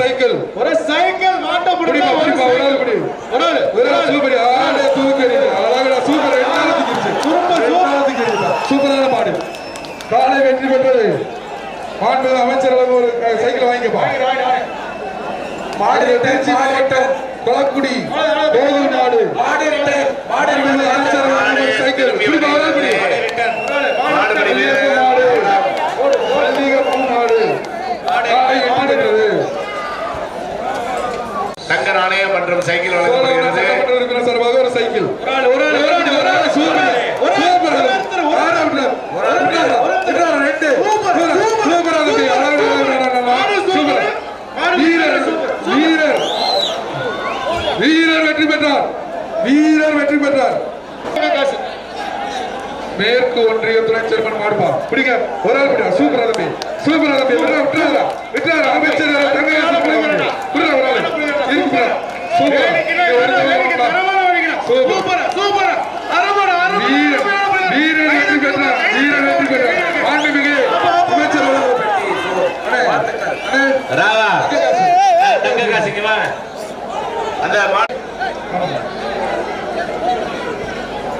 Cycle ஒரு cycle மாட்ட பிடிப்பா ஒரு ஆள் பிடி ஒரு ஆளு, சூப்பர் ஆளே தூக்கி எறியுது. அழகுடா சூப்பர் தூக்கிடுச்சு சூப்பர், தூக்கிடுச்சுப்பா. சூப்பரான மாடு காலை வெற்றி பெற்றது. மாண்பு அமைச்சர் அவங்க ஒரு சைக்கிள் வாங்கிக்கப்பா மாடு திருச்சி மாவட்டம் கொளக்குடி. கோவில் நாடு மாடு. மாடு அமைச்சர் சைக்கிள் பிடிப்பா ஒரு ஆள் பிடி மாடுபடி மல்லிகை வீரர் மாடு மல்லிகை பூ மாடு காலை வெற்றி பெற்றது தங்க நாணயம் மற்றும் சைக்கிள் சோழவரம் வழங்கப்படுகிறது சட்டமன்ற உறுப்பினர் சார்பாக ஒரு சைக்கிள் ஒரு ஆளு, ஒரு ஆளு, ஒரு ஆளு, ஒரு ஆளு. சூப்பர் ஒரு ஆளு, சூப்பர் ஒரு ஆளு, ஒரு ஆளு. ஆறா விட்டார். விட்டாரா? விட்டாரா? ரெண்டு. Super, super. சூப்பர். சூப்பரா இருக்கு. மாடு சூப்பர். சூப்பர். மாடு வீரர் சூப்பர். வீரர் வீரர். வெற்றி பெற்றார். வீரர் வெற்றி பெற்றார். மேற்கு ஒன்றிய துணை சேர்மன் மாடுப்பா பிடிங்க. ஒரு ஆள் சூப்பரா தம்பி சூப்பரா தம்பி விட்டுறா விட்டுறாரா விட்டுறாரா அமைச்சர் தங்கராஜ் விட்டுறா விட்டுறா ஒரு ஆள் இருக்கு சூப்பர் வேடிக்கையா, வேடிக்கை, வேடிக்கை, தரமான வேடிக்கை. Super. Super, super. Arumanai, Arumanai. வீரர் வீரர் வெற்றி பெற்றார் வீரர் வெற்றி பெற்றார் மாண்புமிகு அமைச்சர் அவர்கள். அண்ணே, அண்ணே, ராவா தங்க காசுக்கு வாங்க அந்த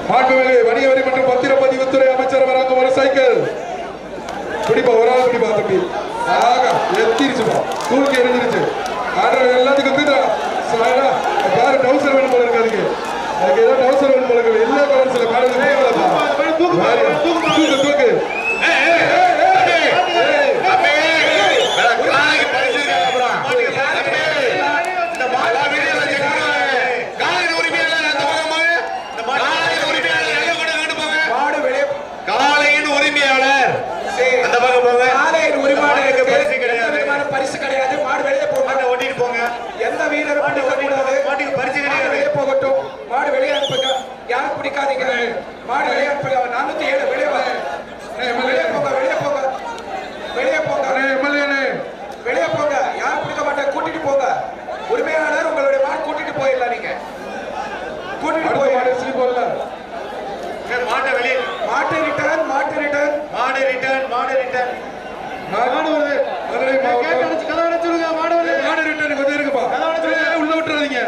மாண்புமிகு வணிக வரி மற்றும் பத்திரப்பதிவுத்துறை அமைச்சர் வழங்கும் ஒரு சைக்கிள். பிடிப்பா ஒரு ஆள் பிடிப்பா தம்பி. ஆகா எத்திருச்சுப்பா தூக்கி எரிஞ்சிருச்சு ஆர்டர் எல்லாத்துக்கும் சாரா பாரு டவுசர் வேணும் போல இருக்கு அதுக்கு. அதுக்கு ஏதோ டவுசர் வேணும் போல இருக்கு. எல்லா கலர்ஸ்ல தூக்கு, தூக்கு, தூக்கு தூக்கு அப்பே காலைக்கு பரிசு அப்புறம் இந்த மாலா வீரர் காலையின் உரிமையாளர் அந்த பக்கம் போங்க இந்த காலையின் உரிமையாளர் எங்க கூட கொண்டு போங்க மாடு வெளியே காலையின் உரிமையாளர் சரி. அந்த பக்கம் போங்க மாட்டுக்கு இருக்கு. பரிசு கிடையாது. பரிசு கிடையாது. மாடு வெளியே போக மாட்டை ஓட்டிட்டு போங்க. எந்த வீரரும் பிடிக்க கூடாது. மாட்டுக்கு பரிசு கிடையாது. வெளியே போகட்டும். மாடு வெளியே யாரும் பிடிக்காதீங்க. மாடு வெளியே நானூத்தி ஏழு வெளியே வாங்க வெளியே போங்க வெளியே போங்க வெளியே போங்க அண்ணே எம்எல்ஏ வெளியே போங்க யாரும் பிடிக்க மாட்டாங்க கூட்டிட்டு போங்க உரிமையாளர் உங்களுடைய மாடு கூட்டிட்டு போயிடலாம் நீங்க கூட்டிட்டு அடுத்த போய் மாடு ஸ்ரீ போடல ஏய், மாட்டை வெளியே மாட்டு ரிட்டர்ன் மாட்டு ரிட்டர்ன் மாடு ரிட்டர்ன் மாடு ரிட்டர்ன் மாடு வருது மதுரை கேட்டு மாவட்டம் அடிச்சு கதவை அடைச்சு விடுங்க, மாடு வருது. மாடு ரிட்டர்ன் கொஞ்சம் இருக்குப்பா ஏய், உள்ள விட்டுறாதீங்க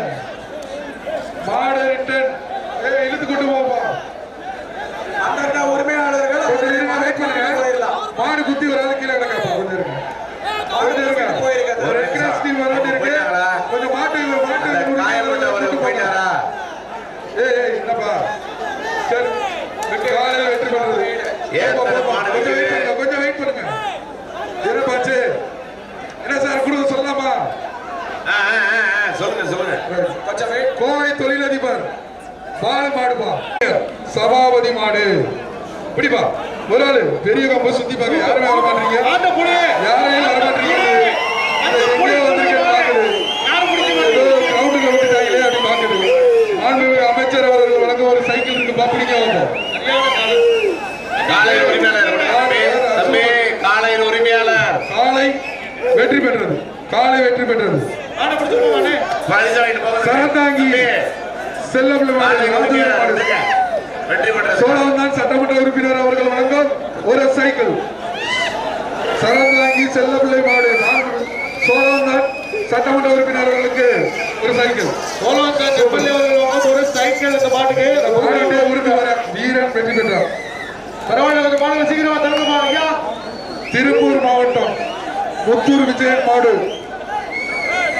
மாடு ரிட்டர்ன் ஏய் இழுத்து கொண்டு போப்பா அந்தந்த உரிமையாளர்கள் அவங்களுடைய மாடை கூட்டிட்டு போயிடலாம் மாடு குத்தி ஒரு ஆளு கீழே கிடக்கா கொஞ்சம் இருக்கு கொஞ்சம் இருங்க போயிருக்காது. ஒரு ரெட் கிராஸ் டீம் வராட்டி இருக்கு போயிட்டாங்களா? கொஞ்சம் மாட்டு மாட்டு அந்த காயப்பட்டவர் கூட்டிட்டு போங்க. போயிட்டாரா ஏய் ஏய் என்னப்பா சரி வெற்றி காலையில வெற்றி பண்றது ஏன் போப்பா, தர போப்பா. மாடு கொஞ்சம் வெயிட் வெற்றி? பண்ணுங்க கொஞ்சம் வெயிட் பண்ணுங்க என்னப்பாச்சு என்ன சார் கொடுக்க சொல்லலாமா ஆ, ஆ, ஆ, ஆ, சொல்லுங்க சொல்லுங்க கொஞ்சம் வெயிட் கோவை தொழிலதிபர் பால் மாடுப்பா சபாபதி மாடு பிடிப்பா ஒரு ஆளு பெரிய கம்பு சுத்தி பாக்க யாருமே வர மாட்டீங்க. யாரையும் வர மாட்டீங்க பிடிக்க அமைச்சர் அவர்கள் வழங்க ஒரு சைக்கிள் இருக்கு. பாப்பிடிங்க அவங்க காலையின் உரிமையாளர் காலையின் உரிமையாளர். காலை வெற்றி பெற்றது. காலை வெற்றி பெற்றது. சரதாங்கி. செல்லப்பிள்ளை மாடு. சோழவந்தான் சட்டமன்ற உறுப்பினர் அவர்கள் வழங்கும் ஒரு சைக்கிள். சரந்தாங்கி செல்லப்பிள்ளை மாடு. சோழவந்தான் சட்டமன்ற உறுப்பினர் அவர்களுக்கு ஒரு சைக்கிள். சோழவந்தான் எம்எல்ஏ அவர்கள் ஒரு சைக்கிள் இந்த மாட்டுக்கு. உறுப்பினர் வீரன் வெற்றி பெற்றார். பரவாயில்ல கொஞ்சம் மாடுகள் சீக்கிரமா தரணுமா ஐயா. திருப்பூர் மாவட்டம் முத்தூர் விஜயன் மாடு.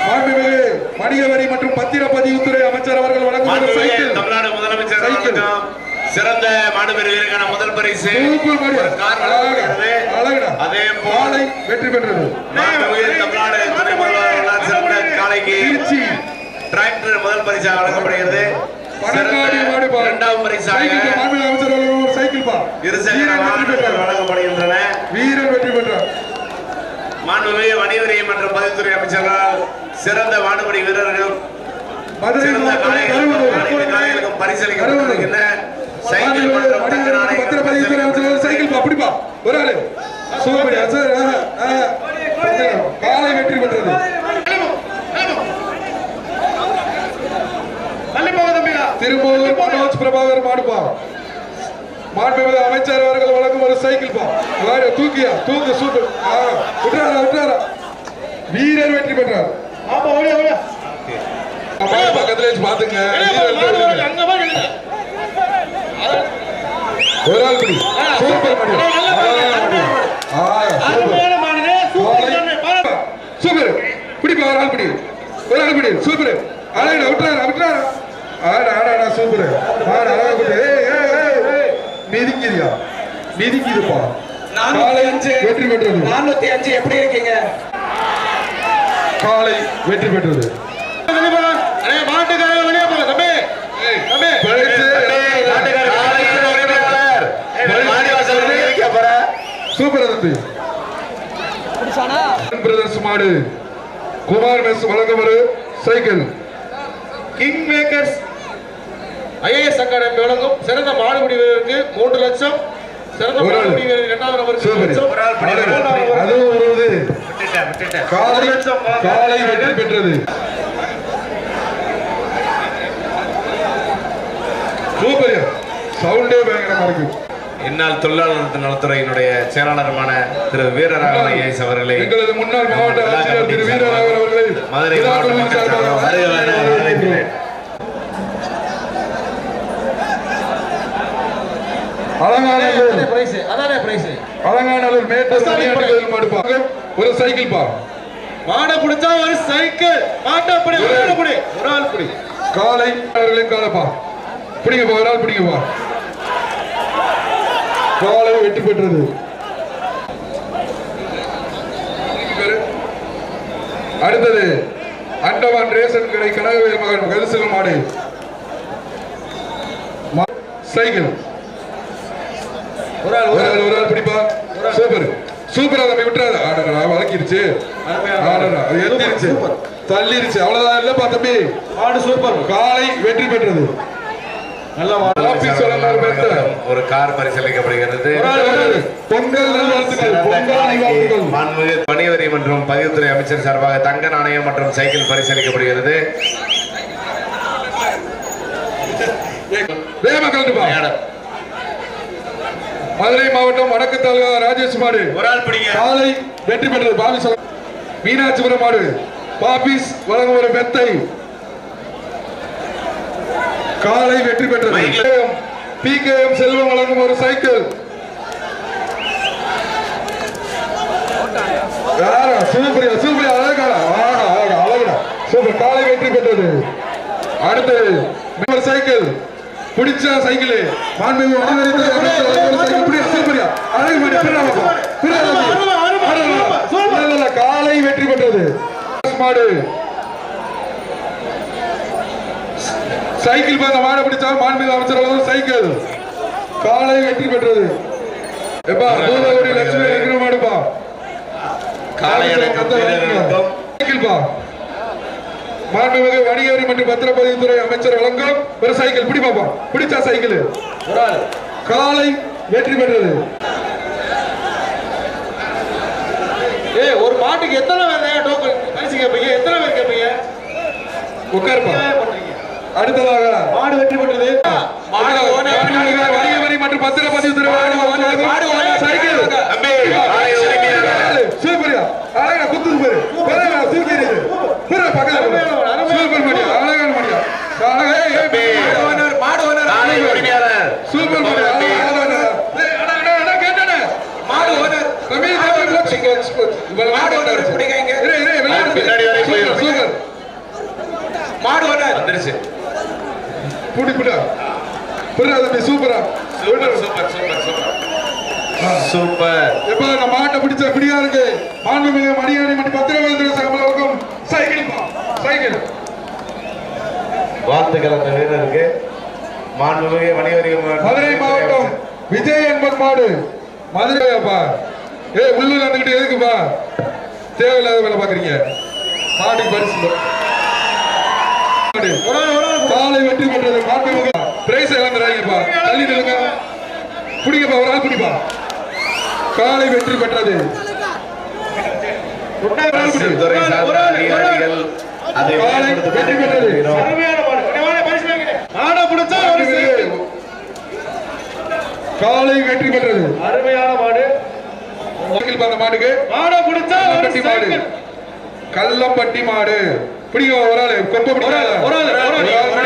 மாண்புமிகு வணிக வரி மற்றும் பத்திரப்பதிவுத்துறை அமைச்சர் அவர்கள் வழங்கும் சைக்கிள். தமிழ்நாடு முதலமைச்சர் சைக்கிள். சிறந்த மாடுபெரு வீரருக்கான முதல் பரிசு. அதே போல் வெற்றி பெற்றது. தமிழ்நாடு துணை முதல்வர்களால் சிறந்த காலைக்கு டிராக்டர் முதல் பரிசாக வழங்கப்படுகிறது. இரண்டாம் பரிசாக வழங்கப்படுகின்றன. வெற்றி பெற்றார். மாண்புமிகு வணிகவரி மற்றும் பதிவுத்துறை அமைச்சர்களால் சிறந்த வானுபடி வீரர்கள் மதுரை சைக்கிள் அப்படிப்பா ஒரு ஆளு சூப்பர் சார் காலை வெற்றி பெற்றது. திருப்பூர் மனோஜ் பிரபாகர் மாடுப்பா. மாண்புமிகு அமைச்சர் அவர்கள் வழங்கும் ஒரு சைக்கிள் பா. வாரு, தூக்கியா? தூக்கு சூப்பர் விட்டுறாரா விட்டுறாரா? வீரர் வெற்றி பெற்றார். ஆமா ஓடியா ஓடியா. பக்கத்துல பாத்துங்க மாடு வருது அங்க போய் நில்லுங்க. ஒரு ஆள் பிடி. சூப்பர் ஆ, சூப்பர். பிடிப்பா ஒரு ஆள் பிடி ஒரு ஆள் பிடி சூப்பர். அழகா விட்டுறாரு விட்டுறாரு ஆடா ஆடா சூப்பர். ஆடா அழகா ஏய் மிதிக்கிறியா? நானூத்தி அஞ்சு. வெற்றி பெற்றது. நானூத்தி அஞ்சு. எப்படி இருக்கீங்க? காலை வெற்றி பெற்றது வெளிய போங்க. அண்ணே, மாட்டுக்காரங்க வெளிய போங்க, தம்பி. தம்பி. பரிசு காலையில் உரிமையாளர் மாடி வாசல் இருக்க போற சூப்பர் தம்பி பிரதர்ஸ் மாடு குமார் மெஸ் வழங்கும் ஒரு cycle. King makers IAS academy வழங்கும் சிறந்த மாடுபிடி வீரருக்கு மூன்று லட்சம் சிறந்த. மாடுபிடி வீரர் இரண்டாவது நபருக்கு லட்சம். ஒரு காலை காலை வெற்றி பெற்றது. சூப்பர். சவுண்டே பயங்கரமா இருக்கு. இந்நாள் தொழிலாளர் நலத்துறையினுடைய செயலாளருமான திரு வீரராகவன் ஐஏஎஸ் அவர்களை எங்களது முன்னாள் மாவட்ட ஆட்சியர் திரு வீரராகவன் அவர்களை மதுரை. அலங்காநல்லூர். மேட்டூர் பா ஒரு சைக்கிள் பா மாடை பிடிச்சா ஒரு சைக்கிள். மாட்டை பிடி ஒரு ஆள் பிடி. காலை அவர்களின் காலப்பா பிடிங்கப்பா ஒரு ஆள் பிடிங்கப்பா காலை வெற்றி பெற்றது. அடுத்தது அண்டவான் ரேஷன் கடை கனகவேல் மகன் கரிசல் மாடு. சைக்கிள். ஒரு ஆள் ஒரு ஆள். பிடிப்பா? சூப்பர். சூப்பரா தம்பி விட்டுறாரு ஆடடா வளர்க்கிருச்சு. அது எந்திரிச்சு. தள்ளிருச்சு. அவ்வளவுதான் இல்லப்பா தம்பி மாடு சூப்பர். காலை வெற்றி பெற்றது நல்ல மாடு ஆபீஸ் வழங்கும் ஒரு கார் பரிசீலிக்கப்படுகிறது. மாண்புமிகு மற்றும் பதிவுத்துறை அமைச்சர் சார்பாக தங்க நாணயம் மற்றும் சைக்கிள் பரிசீலிக்கப்படுகிறது. மதுரை மாவட்டம் வடக்கு தாலுகா ராஜேஷ் மாடு. ஒரு ஆள் பிடிங்க. காலை வெற்றி பெற்றது பாபி சொல்ல மீனாட்சிபுரம் மாடு. பாபிஸ் வழங்கும் ஒரு மெத்தை காலை வெற்றி பெற்றது. பி கே எம் செல்வம் வழங்கும் ஒரு சைக்கிள். யாரா? சூப்பரியா சூப்பரியா அழகா ஆகா ஆகா அழகா சூப்பர் காலை வெற்றி பெற்றது. அடுத்தது ஒரு சைக்கிள். பிடிச்ச சைக்கிள். பிடி சூப்பரியா அழகு மாடி காலை வெற்றி பெற்றது. மாடு சைக்கிள் பார்த்த மாடை பிடிச்சா மாண்புமிகு அமைச்சர் சைக்கிள். காலை வெற்றி பெற்றது. எப்பா தூதகுடி லட்சுமி இருக்கிற மாடுப்பா காலை அடக்கம் வீரர்களுக்கும் சைக்கிள் பா மாண்புமிகு வணிக வரி மற்றும் பத்திரப்பதிவுத்துறை அமைச்சர் வழங்கும். ஒரு சைக்கிள் பிடி பாப்பா. பிடிச்சா சைக்கிள். காலை வெற்றி பெற்றது. ஏய் ஒரு மாட்டுக்கு எத்தனை பேர் டோக்கன் பரிசு கேட்பீங்க எத்தனை பேர் கேட்பீங்க உட்காருப்பா. அடுத்ததாக மாடு வெற்றி பெற்றது. வணிக வரி மற்றும் மாடு ஓனர் சைக்கிள். சூப்பரியா அழகா குத்துது பாரு. பரவாயில்ல தூக்கி எறியுது புற பக்கத்துல சூப்பர் மணியா அழகான மணியா மாடு ஓனர் மாடு ஓனர். காலை உரிமையாளர் சூப்பர் மாடு மாடு சூப்பர். சூப்பர். வந்துருச்சு. புடி, புடா. புடுடா தம்பி, சூப்பரா. Super super super super super எப்ப இந்த மாட்டை பிடிச்ச பிடியா இருக்கு. மாண்புமிகு மணியாணி மற்றும் பத்திரப்பதிவுத்துறை சகலருக்கும் சைக்கிள் பா, சைக்கிள். வாழ்த்துக்கள் அந்த வீரருக்கு. மாண்புமிகு வணிகவரி மதுரை மாவட்டம் விஜய் என்பன் மாடு. மதுரையாப்பா ஏ உள்ளூர் வந்துகிட்டு எதுக்குப்பா தேவையில்லாத வேலை பாக்குறீங்க மாட்டுக்கு பரிசு. மாடு. வெற்றி பெற்றது. மாண்புமிகு பிரைஸ் இழந்துறாங்கப்பா தள்ளி நிலுங்க பிடிங்கப்பா ஒரு ஆள் பிடிப்பா. காலை வெற்றி பெற்றது. காலை வெற்றி பெற்றது. அருமையான மாடு வாங்கினேன் மாடை காலை வெற்றி பெற்றது. அருமையான பிடிச்சா கல்லம்பட்டி மாடு. பிடிங்க ஒரு ஆளு. பிடிங்க. ஒரு ஒரு ஒரு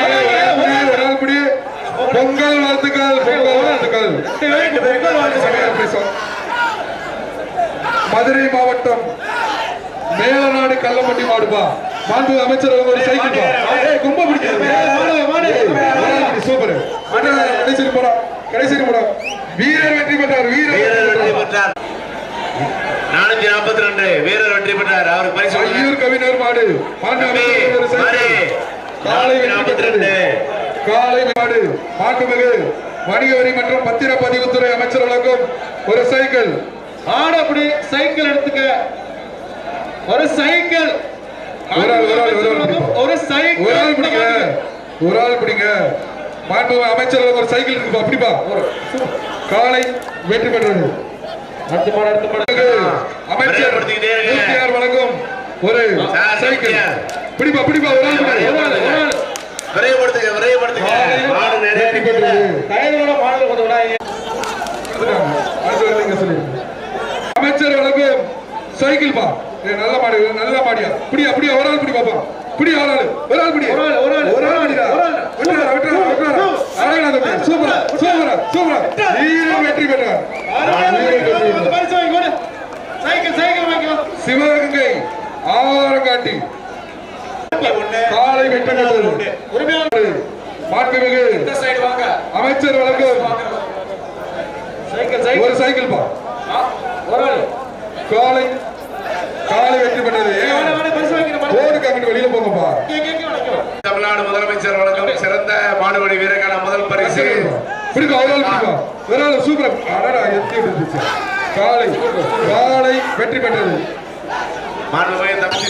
பிடி, பிடி. பொங்கல் வாழ்த்துக்கள் பொங்கல் வாழ்த்துக்கள். மதுரை மாவட்டம் மேலநாடு கள்ளம்பட்டி மாடுப்பா. மாண்பு அமைச்சர் ஒரு சைக்கிள் கும்ப பிடிக்காது சூப்பர். கடைசி போடா. கடைசி போடா. வீரர் வெற்றி பெற்றார். வீரர் வெற்றி பெற்றார். நானூத்தி நாற்பத்தி ரெண்டு. வீரர் வெற்றி பெற்றார். அவருக்கு பரிசு. ஐயூர் கவிஞர் மாடு. காலை வெற்றி பெற்றது. காலை மாடு. மாண்புமிகு வணிக வரி மற்றும் பத்திரப்பதிவுத்துறை அமைச்சர் வழங்கும் ஒரு சைக்கிள். ஆட அப்படி சைக்கிள் எடுத்துக்க. ஒரு சைக்கிள். ஒரு சைக்கிள். ஒரு ஆள் பிடிங்க. ஒரு ஆள் பிடிங்க. மாண்பு அமைச்சர் ஒரு சைக்கிள் இருக்குப்பா. அப்படிப்பா காலை வெற்றி பெற்றது. அடுத்த அடுத்த அமைச்சர் வழங்கும் ஒரு சைக்கிள். பிடிப்பா பிடிப்பா ஒரு ஆள் பிடி. ஒரு ஆள், ஒரு ஆள். விரைவுபடுத்துங்க விரைவுபடுத்துங்க. காலை மாடு நிறைய வெற்றி நிக்குது. பெற்றது டயரோட மாடல் கொஞ்சம் விடாதீங்க. அடுத்து வந்து இங்க சொல்லு. அமைச்சர் வழங்கும் சைக்கிள் பா. ஏய், நல்ல மாடு நல்ல மாடியா. பிடியா பிடியா ஒரு ஆள் பிடி பாப்பா பிடி ஒரு ஆள். ஒரு ஆள் பிடி. ஒரு ஆள், ஒரு ஆள், ஒரு ஆள் பிடிடா. ஒரு ஆள். விட்டுறா விட்டுறா விட்டுறா. அழகா தம்பி சூப்பரா சூப்பரா சூப்பரா வீரர் வெற்றி பெற்றார் சிவகங்கை ஆரங்காட்டி காலை வெற்றி மாண்புமிகு இந்த சைடு வாங்க. அமைச்சர் வழங்கும். சைக்கிள் ஒரு சைக்கிள் பா. காலை காலை வெற்றி பெற்றது. வெளியில போங்கப்பா. தமிழ்நாடு முதலமைச்சர் வழங்கும் சிறந்த மாடுபடி வீரருக்கான முதல் பரிசு. ஆள் பிடிப்பா ஒரு ஆள் சூப்பர். அடடா எத்தி விட்டுருச்சு காலை காலை வெற்றி பெற்றது.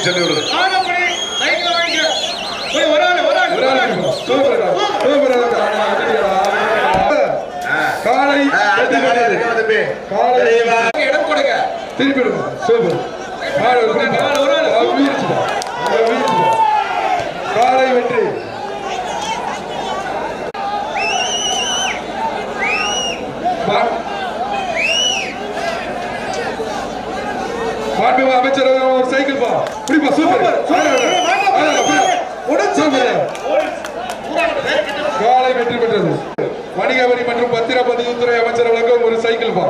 சொல்லி ஆள் பிடிப்பா சூப்பர்டா சூப்பரா காலை காலை. இடம் கொடுங்க திருப்பி விடுங்க. சூப்பர் காலை பிடிப்பா ஒரு ஆள், ஒரு ஆள். அது வீழ்ச்சிப்பா அது வீழ்ச்சிப்பா காலை வெற்றி மா- மாண்புமிகு அமைச்சர் ஒரு சைக்கிள் பா பிடிப்பா சூப்பர் காலை வெற்றி பெற்றது வணிக வரி மற்றும் பத்திரப்பதிவுத்துறை அமைச்சர் வழங்கும் ஒரு சைக்கிள் பா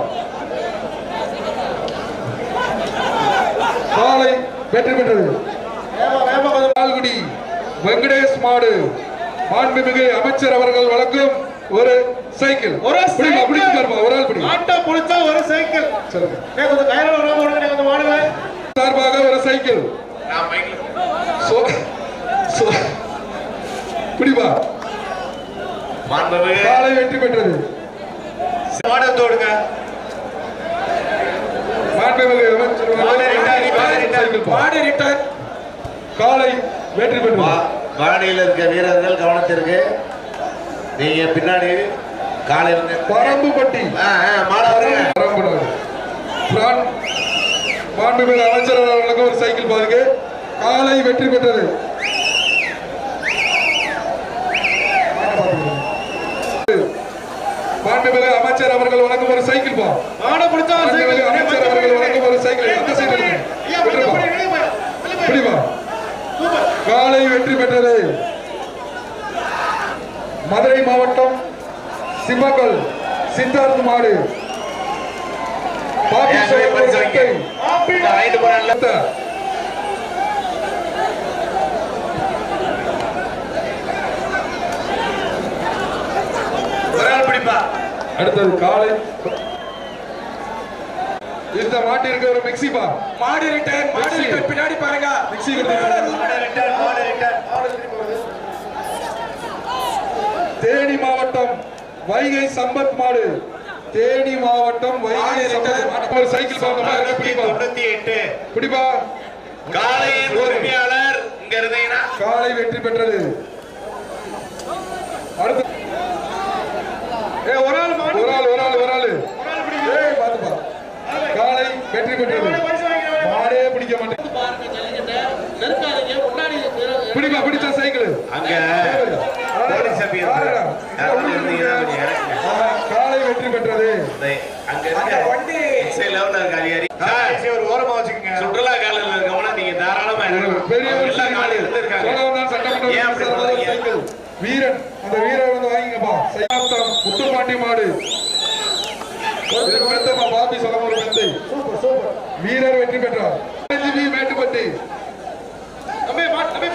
காலை வெற்றி பெற்றது வெங்கடேஷ் மாடு மாண்புமிகு அமைச்சர் அவர்கள் வழங்கும் ஒரு சைக்கிள் ஒரு சைக்கிள். பிடிச்சு பாருப்பா, ஒரு ஆள் பிடி ஆட்டம் பிடிச்சா ஒரு சைக்கிள் சொல்லுங்க டேய், கொஞ்சம் கையில விடாம விடுங்க, கொஞ்சம் மாடுங்க. சார்பாக ஒரு சைக்கிள் நான் மைக்ல சோ- சோ- பிடிப்பா மாண்புமிகு. காலை வெற்றி பெற்றது. மாடு தோடுங்க. மாண்புமிகு மாடு ரிட்டர்ன், காலை வெற்றி பெற்றது. வா- வாடியில் இருக்க வீரர்கள் கவனத்திற்கு நீங்க பின்னாடி காலையில பரம்புப்பட்டி ஆ, ஆ, மாடு வருங்க பரம்புடாது பிரான் மாண்புமிகு அமைச்சர் அவர்களுக்கு ஒரு சைக்கிள் பாருங்க. காலை வெற்றி பெற்றது. மாண்புமிகு அமைச்சர் அவர்கள் வழங்கும் ஒரு சைக்கிள் பா. அமைச்சர் அவர்கள் வழங்கும் ஒரு சைக்கிள். அந்த சைக்கிள் காலை வெற்றி பெற்றது. மதுரை மாவட்டம் சிம்மக்கல் சித்தார்த் மாடு. அடுத்தது காலை. இந்த மாட்டிற்கு ஒரு மிக்ஸி பா மாடு ரிட்டர்ன் மாடு. ரிட்டர்ன் பின்னாடி பாருங்க. மிக்ஸி கொடுத்து மாடு ரிட்டர்ன் மாடு ரிட்டர்ன் தேனி மாவட்டம் வைகை சம்பத் மாடு. தேனி மாவட்டம் வைகை சைக்கிள் தொண்ணூத்தி எட்டு. பிடிப்பா. காலையின் உரிமையாளர் காலை வெற்றி பெற்றது. அடுத்து. ஒரு ஆள் ஒரு ஆள் ஒரு ஆள் ஒரு ஆள். பாத்துப்பா காலை வெற்றி பெற்றது. மாடே பிடிக்க மாட்டேன். பிடிப்பா பிடிச்ச சைக்கிள். அங்க வெற்றி பெற்றது. அங்க அந்த இருக்க வண்டி எக்ஸை லெவல்ல இருக்க அதிகாரி. சார், ஒரு ஓரமா வச்சுக்கோங்க. சுற்றுலா காலையில் இருக்கவங்கள நீங்க தாராளமா பெரிய எல்லா வீரன். அந்த வீரர் வந்து வாங்கிங்கப்பா. சைதாப்தம் முத்துப்பாண்டி மாடு. பாபி சொல்ல ஒரு மெத்தை வீரர் வெற்றி பெற்றார். மேட்டுப்பட்டி.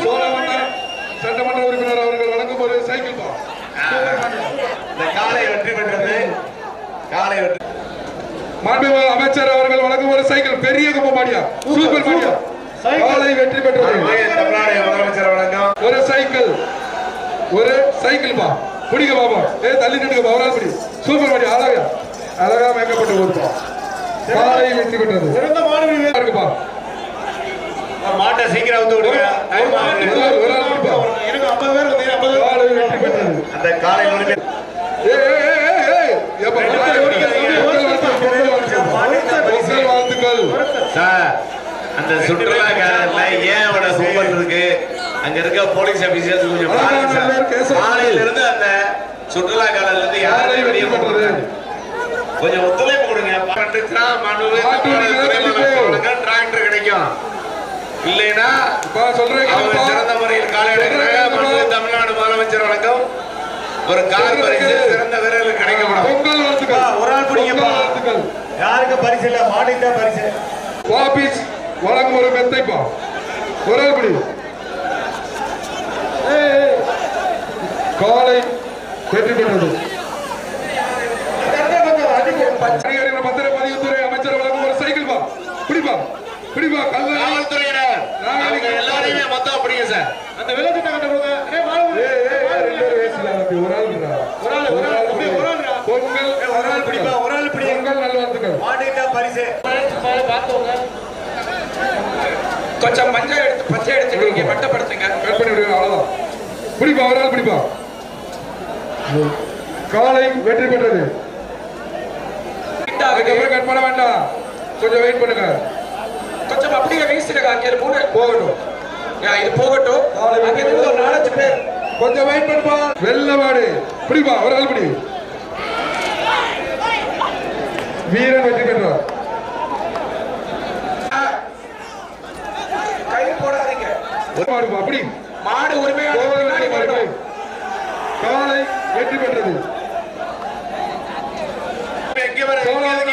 சோழவந்தான் சட்டமன்ற உறுப்பினர் அவர்கள் வழங்கும் ஒரு சைக்கிள் பா இந்த காலை வெற்றி பெற்றது வெற்றி மாண்புமிகு அமைச்சர் அவர்கள் வழங்கும் ஒரு சைக்கிள் பெரிய கும்ப மாடியா? சூப்பர் மாடியா? காலை வெற்றி பெற்றது. தமிழ்நாடு முதலமைச்சர் வழங்கும். ஒரு சைக்கிள் ஒரு சைக்கிள் பா. பிடிக்க பாப்பா. ஏ தள்ளி நின்னுக்க பா ஒரு ஆள் பிடி. சூப்பர் மாடி அழகா. அழகா மேக்கப்பட்டு போதுப்பா காலை வெற்றி பெற்றது. இருக்குப்பா மாட்டை சீக்கிரம் வந்து விடுங்க டைம் ஆகுது. ஒரு ஆள் ஒரு ஆள் பிடிப்பா காலை வெற்றி பெற்றது அந்த காலை உரிமை ஏய், ஏய், ஏய், ஏய், ஏய். ஏப்பா, பொங்கல் வாழ்த்துக்கள், பொங்கல் வாழ்த்துக்கள். பொங்கல் வாழ்த்துக்கள் சார் அந்த சுற்றுலா காலத்துல ஏன் அவட சூப்பர் இருக்கு அங்க இருக்க போலீஸ் ஆபீசர்ஸ் கொஞ்சம் காலையில இருந்து அந்த சுற்றுலா காலத்துல இருந்து யாரையும் வெளியே போகிறது கொஞ்சம் ஒத்துழைப்பு கொடுங்க. பண்டுச்சுன்னா மனு டிராக்டர் கிடைக்கும். இல்லைன்னா அவங்க. சிறந்த முறையில் காலை எடுக்கிறாங்க தமிழ்நாடு முதலமைச்சர் வணக்கம் ஒரு கால் பரிசு சிறந்த வீரர்களுக்கு கிடைக்கப்படும். ஒரு ஆள் வாழ்த்துக்கள். யாருக்கு பரிசு இல்ல? மாட்டுக்கு தான் பரிசு. வழங்கும் ஒரு மெத்தைப்பா ஒரு ஆள் பிடி. காலை வெற்றி பெற்றது அமைச்சர் வழங்கும் ஒரு சைக்கிள் பா. பிடிப்பா பிடிப்பா காவல்துறையினர். எல்லாரையுமே மொத்தம் பிடிங்க சார். அந்த வெள்ளத்தை கட்ட போங்க ஏய் மாடு ஏய், ஏய், ஏய், ரெண்டு பேரும் வேஸ்ட் இல்ல, தம்பி. ஒரு ஆள். ஒரு ஆள், ஒரு ஆள், ஒரு ஆள்டா. பொங்கல் ஒரு ஆள் பிடிப்பா ஒரு ஆள் பிடி. பொங்கல் நல்வாழ்த்துக்கள். மாட்டுக்கு தான் பரிசு பார்த்தவங்க கொஞ்சம் மஞ்சள் எடுத்து பச்சை எடுத்துக்கிறீங்க வட்டப்படுத்துங்க கட் பண்ணி விடுங்க அவ்வளவுதான். பிடிப்பா ஒரு ஆள் பிடிப்பா. காலை வெற்றி பெற்றது. அதுக்கப்புறம் கட் பண்ண வேண்டாம். கொஞ்சம் வெயிட் பண்ணுங்க. கொஞ்சம் அப்படியே வீசிடுங்க. அங்கே மூணு போகட்டும். இது போகட்டும். அங்கே இருந்து ஒரு நாலஞ்சு பேர். கொஞ்சம் வெயிட் பண்ணுப்பா. வெள்ள மாடு. பிடிப்பா ஒரு ஆள் பிடி. வீரன் வெற்றி பெற்றார் கை போடாதீங்க ஒரு மாடுப்பா அப்படி. மாடு உரிமையாளர் காலை வெற்றி பெற்றது. எங்க வர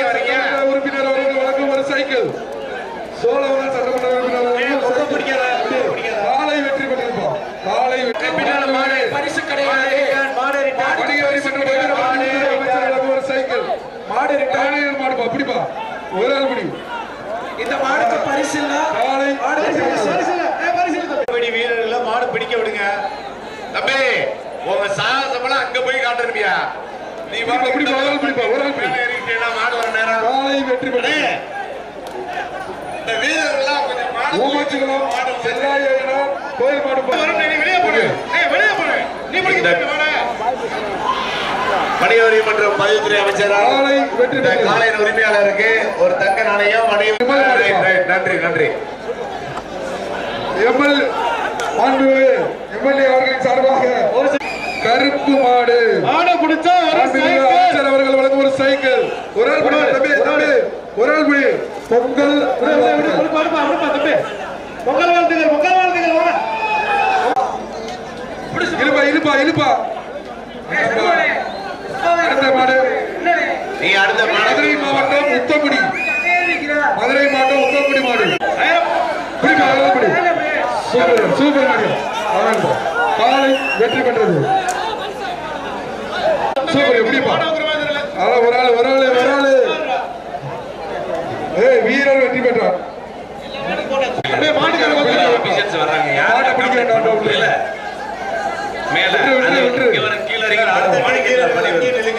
வரீங்க சட்டமன்ற உறுப்பினர் அவர்கள் வழங்கும் ஒரு சைக்கிள் சோழவரம் சட்டமன்ற உறுப்பினர் அவர்கள் ஒரு சைக்கிள். காலை வெற்றி பெற்றிருப்போம் காலை வெற்றி பின்னால மாடு பரிசு கிடையாது மாடு ரிட்டர்ன். வணிக வரி மற்றும் பகிர்வு அமைச்சர் வழங்கும் ஒரு சைக்கிள் மாடு ரிட்டர்ன். தானியல் மாடுப்பா பிடிப்பா ஒரு ஆள் பிடி இந்த மாடுக்கு பரிசு இல்ல காலை மாடு வெற்றி பெற்றது. கபடி வீரர்கள் மாடு பிடிக்க விடுங்க தம்பி உங்க சாகசமெல்லாம் அங்க போய் காட்டுறியா பிடிப்பா, பிடிப்பா, ஒரு ஆள் பிடிப்பா, ஒரு ஆள் பிடி. மேல ஏறிக்கிட்டேன்னா மாடு வர நேரம் காலை வெற்றி பெற்றது இந்த வீரர்கள்லாம் கொஞ்சம் மாடு ஊமாச்சிக்குளம் மாடு செல்லாயிரம் கோயில் மாடு வரும், நீ வெளியே போடு. ஏய் வெளியே போடு. நீ பிடிக்க வணிகவரி மற்றும் பதிவுத்துறை அமைச்சரா? காலை வெற்றி இந்த பெற்றது காலையின் உரிமையாளருக்கு ஒரு தக்க நாணயம். நன்றி நன்றி எம்எல் மாண்பு எம்எல்ஏ அவர்களின் சார்பாக. ஒரு கருப்பு மாடு. மாடு பிடிச்சா ஒரு மாண்புமிகு சைக்கிள். அமைச்சர் அவர்கள் வழங்கும் ஒரு சைக்கிள். ஒரு ஆள் பிடி தம்பி? தம்பி ஒரு ஆள் பிடி. பொங்கல் பொங்கல் வாழ்த்துக்கள் பொங்கல் வாழ்த்துக்கள் வாங்க இழுப்பா இழுப்பா இழுப்பா. அடுத்த மாடு. நீ அடுத்த மதுரை மாவட்டம் உத்தக்குடி மதுரை மாவட்டம் உத்தக்குடி மாடு. பிடிப்பா சூப்பர் சூப்பர் மாடு. காலை வெற்றி பெற்றது. எப்படிப்பா அதான் ஒரு ஆள் ஒரு ஆள் ஒரு ஆள். ஏய் வீரர் வெற்றி பெற்றார்.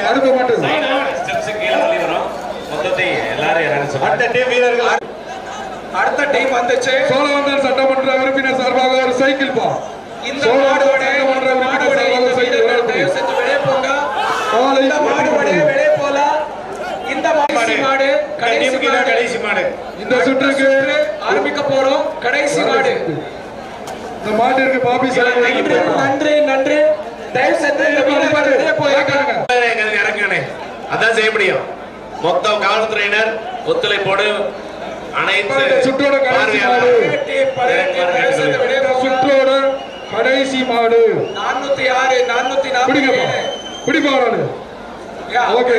அடுத்த மாட்டு. டீம் வந்துச்சு. சோழவந்தர் சட்டமன்ற உறுப்பினர் சார்பாக ஒரு சைக்கிள் பா. இந்த சட்டமன்ற அதான் செய்ய முடியும். மொத்த காவல்துறையினர் ஒத்துழைப்போடு அனைத்து சுற்றோட சுற்றோட கடைசி மாடு. நானூத்தி ஆறு நானூத்தி நாற்பது பிடிப்பாங்க ஓகே